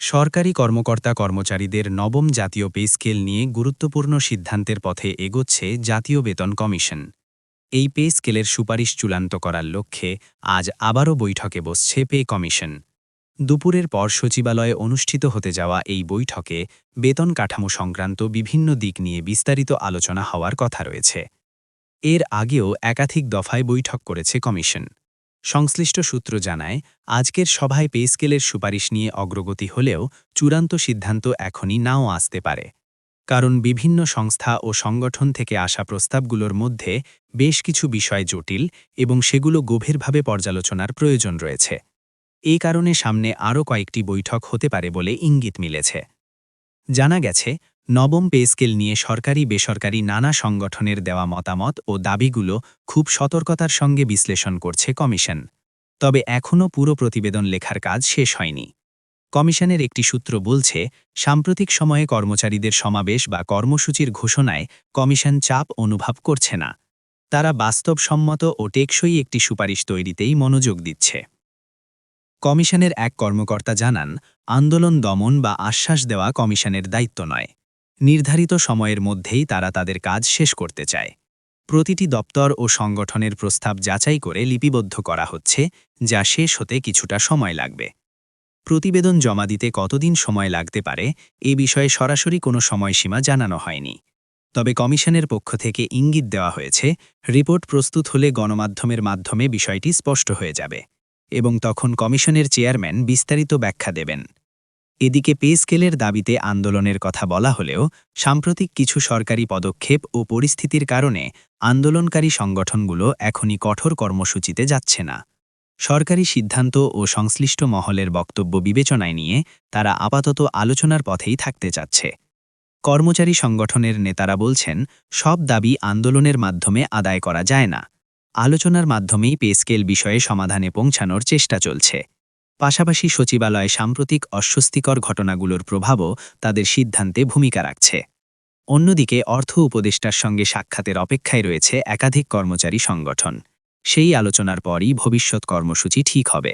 সরকারি কর্মকর্তা কর্মচারীদের নবম জাতীয় পে স্কেল নিয়ে গুরুত্বপূর্ণ সিদ্ধান্তের পথে এগোচ্ছে জাতীয় বেতন কমিশন। এই পে স্কেলের সুপারিশ চূড়ান্ত করার লক্ষ্যে আজ আবারও বৈঠকে বসছে পে কমিশন। দুপুরের পর সচিবালয়ে অনুষ্ঠিত হতে যাওয়া এই বৈঠকে বেতন কাঠামো সংক্রান্ত বিভিন্ন দিক নিয়ে বিস্তারিত আলোচনা হওয়ার কথা রয়েছে। এর আগেও একাধিক দফায় বৈঠক করেছে কমিশন। সংশ্লিষ্ট সূত্র জানায়, আজকের সভায় পে স্কেলের সুপারিশ নিয়ে অগ্রগতি হলেও চূড়ান্ত সিদ্ধান্ত এখনই নাও আসতে পারে। কারণ বিভিন্ন সংস্থা ও সংগঠন থেকে আসা প্রস্তাবগুলোর মধ্যে বেশ কিছু বিষয় জটিল এবং সেগুলো গভীরভাবে পর্যালোচনার প্রয়োজন রয়েছে। এই কারণে সামনে আরও কয়েকটি বৈঠক হতে পারে বলে ইঙ্গিত মিলেছে। জানা গেছে নবম পে স্কেল নিয়ে সরকারি বেসরকারি নানা সংগঠনের দেওয়া মতামত ও দাবিগুলো খুব সতর্কতার সঙ্গে বিশ্লেষণ করছে কমিশন। তবে এখনও পুরো প্রতিবেদন লেখার কাজ শেষ হয়নি। কমিশনের একটি সূত্র বলছে, সাম্প্রতিক সময়ে কর্মচারীদের সমাবেশ বা কর্মসূচির ঘোষণায় কমিশন চাপ অনুভব করছে না। তারা বাস্তবসম্মত ও টেকসই একটি সুপারিশ তৈরিতেই মনোযোগ দিচ্ছে। কমিশনের এক কর্মকর্তা জানান, আন্দোলন দমন বা আশ্বাস দেওয়া কমিশনের দায়িত্ব নয়। নির্ধারিত সময়ের মধ্যেই তারা তাদের কাজ শেষ করতে চায়। প্রতিটি দপ্তর ও সংগঠনের প্রস্তাব যাচাই করে লিপিবদ্ধ করা হচ্ছে, যা শেষ হতে কিছুটা সময় লাগবে। প্রতিবেদন জমা দিতে কতদিন সময় লাগতে পারে, এ বিষয়ে সরাসরি কোনো সময়সীমা জানানো হয়নি। তবে কমিশনের পক্ষ থেকে ইঙ্গিত দেওয়া হয়েছে, রিপোর্ট প্রস্তুত হলে গণমাধ্যমের মাধ্যমে বিষয়টি স্পষ্ট হয়ে যাবে। এবং তখন কমিশনের চেয়ারম্যান বিস্তারিত ব্যাখ্যা দেবেন। এদিকে পে স্কেলের দাবিতে আন্দোলনের কথা বলা হলেও সাম্প্রতিক কিছু সরকারি পদক্ষেপ ও পরিস্থিতির কারণে আন্দোলনকারী সংগঠনগুলো এখনই কঠোর কর্মসূচিতে যাচ্ছে না। সরকারি সিদ্ধান্ত ও সংশ্লিষ্ট মহলের বক্তব্য বিবেচনায় নিয়ে তারা আপাতত আলোচনার পথেই থাকতে চাচ্ছে। কর্মচারী সংগঠনের নেতারা বলছেন, সব দাবি আন্দোলনের মাধ্যমে আদায় করা যায় না। আলোচনার মাধ্যমেই পে স্কেল বিষয়ে সমাধানে পৌঁছানোর চেষ্টা চলছে। পাশাপাশি সচিবালয়ে সাম্প্রতিক অস্বস্তিকর ঘটনাগুলোর প্রভাবও তাদের সিদ্ধান্তে ভূমিকা রাখছে। অন্যদিকে অর্থ উপদেষ্টার সঙ্গে সাক্ষাতের অপেক্ষায় রয়েছে একাধিক কর্মচারী সংগঠন। সেই আলোচনার পরই ভবিষ্যৎ কর্মসূচি ঠিক হবে।